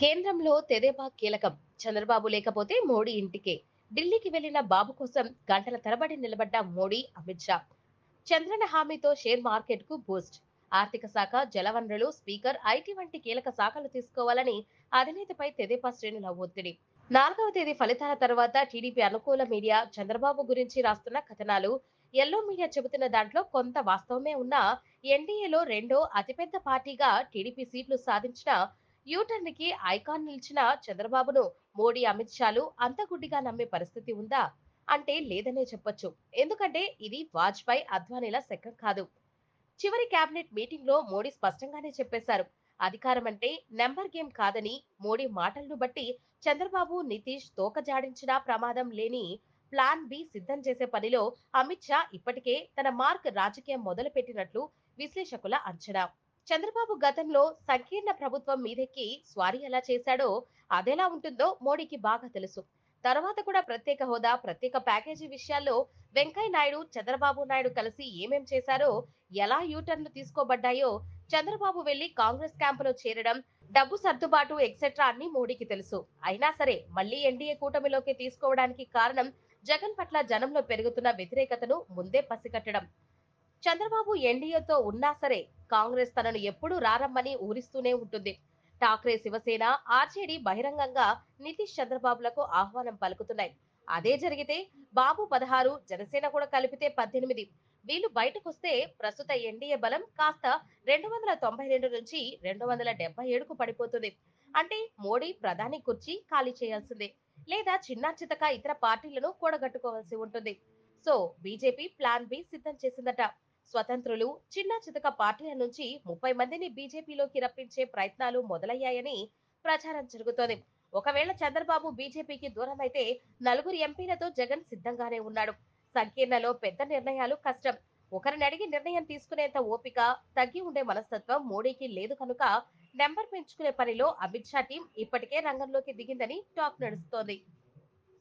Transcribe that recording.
కేంద్రంలో తెదేపా కీలకం. చంద్రబాబు లేకపోతే మోడీ ఇంటికే. ఢిల్లీకి వెళ్ళిన బాబు కోసం గంటల తరబడి నిలబడ్డ మోడీ అమిత్ షా. చంద్రన హామీతో షేర్ మార్కెట్కు బూస్ట్. ఆర్థిక శాఖ జలవనరులు స్పీకర్ ఐటీ వంటి కీలక శాఖలు తీసుకోవాలని అధినేతపై తెదేపా శ్రేణుల ఒత్తిడి. నాలుగవ తేదీ ఫలితాల తర్వాత టీడీపీ అనుకూల మీడియా చంద్రబాబు గురించి రాస్తున్న కథనాలు ఎల్లో మీడియా చెబుతున్న దాంట్లో కొంత వాస్తవమే ఉన్నా ఎన్డీఏలో రెండో అతిపెద్ద పార్టీగా టీడీపీ సీట్లు సాధించిన యూటర్న్కి ఐకాన్ నిలిచిన చంద్రబాబును మోడీ అమిత్ షాలు అంత గుడ్డిగా నమ్మే పరిస్థితి ఉందా? అంటే లేదనే చెప్పొచ్చు. ఎందుకంటే ఇది వాజ్పేయి అద్వానీల శకం కాదు. చివరి కేబినెట్ మీటింగ్లో మోడీ స్పష్టంగానే చెప్పేశారు. అధికారం అంటే నెంబర్ గేమ్ కాదని మోడీ మాటలను బట్టి చంద్రబాబు నితీష్ తోక జాడించినా ప్రమాదం లేని ప్లాన్ బి సిద్ధం చేసే పనిలో అమిత్ షా ఇప్పటికే తన మార్క్ రాజకీయం మొదలు పెట్టినట్లు విశ్లేషకుల అంచనా. చంద్రబాబు గతంలో సంకీర్ణ ప్రభుత్వం మీదెక్కి స్వారీ ఎలా చేశాడో అదెలా ఉంటుందో మోడీకి బాగా తెలుసు. తర్వాత కూడా ప్రత్యేక హోదా ప్రత్యేక ప్యాకేజీ విషయాల్లో వెంకయ్య నాయుడు చంద్రబాబు నాయుడు కలిసి ఏమేం చేశారో ఎలా యూటర్న్లు తీసుకోబడ్డాయో చంద్రబాబు వెళ్ళి కాంగ్రెస్ క్యాంపులో చేరడం డబ్బు సర్దుబాటు ఎక్సెట్రా అన్ని మోడీకి తెలుసు. అయినా సరే మళ్ళీ ఎన్డీఏ కూటమిలోకి తీసుకోవడానికి కారణం జగన్ పట్ల జనంలో పెరుగుతున్న వ్యతిరేకతను ముందే పసిగట్టడం. చంద్రబాబు ఎన్డీఏతో ఉన్నా సరే కాంగ్రెస్ తనను ఎప్పుడూ రారమ్మని ఊరిస్తూనే ఉంటుంది. ఠాక్రే శివసేన ఆర్జేడీ బహిరంగంగా నితీష్ చంద్రబాబులకు ఆహ్వానం పలుకుతున్నాయి. అదే జరిగితే బాబు పదహారు జనసేన కూడా కలిపితే పద్దెనిమిది. వీళ్ళు బయటకొస్తే ప్రస్తుత ఎన్డీఏ బలం కాస్త రెండు వందల తొంభై రెండు నుంచి రెండు వందల డెబ్బై ఏడుకు పడిపోతుంది. అంటే మోడీ ప్రధాని కుర్చీ ఖాళీ చేయాల్సిందే. లేదా చిన్న చితక ఇతర పార్టీలను కూడగట్టుకోవాల్సి ఉంటుంది. సో బీజేపీ ప్లాన్ బి సిద్ధం చేసిందట. స్వతంత్రులు చిన్న చితక పార్టీల నుంచి ముప్పై మందిని బీజేపీలోకి రప్పించే ప్రయత్నాలు మొదలయ్యాయని ప్రచారం జరుగుతోంది. ఒకవేళ చంద్రబాబు బీజేపీకి దూరం అయితే నలుగురు ఎంపీలతో జగన్ సిద్ధంగానే ఉన్నాడు. సంకీర్ణలో పెద్ద నిర్ణయాలు కష్టం. ఒకరిని అడిగి నిర్ణయం తీసుకునేంత ఓపిక తగ్గి ఉండే మనస్తత్వం మోడీకి లేదు కనుక నెంబర్ పెంచుకునే పనిలో అమిత్ షా టీం ఇప్పటికే రంగంలోకి దిగిందని టాక్ నడుస్తోంది.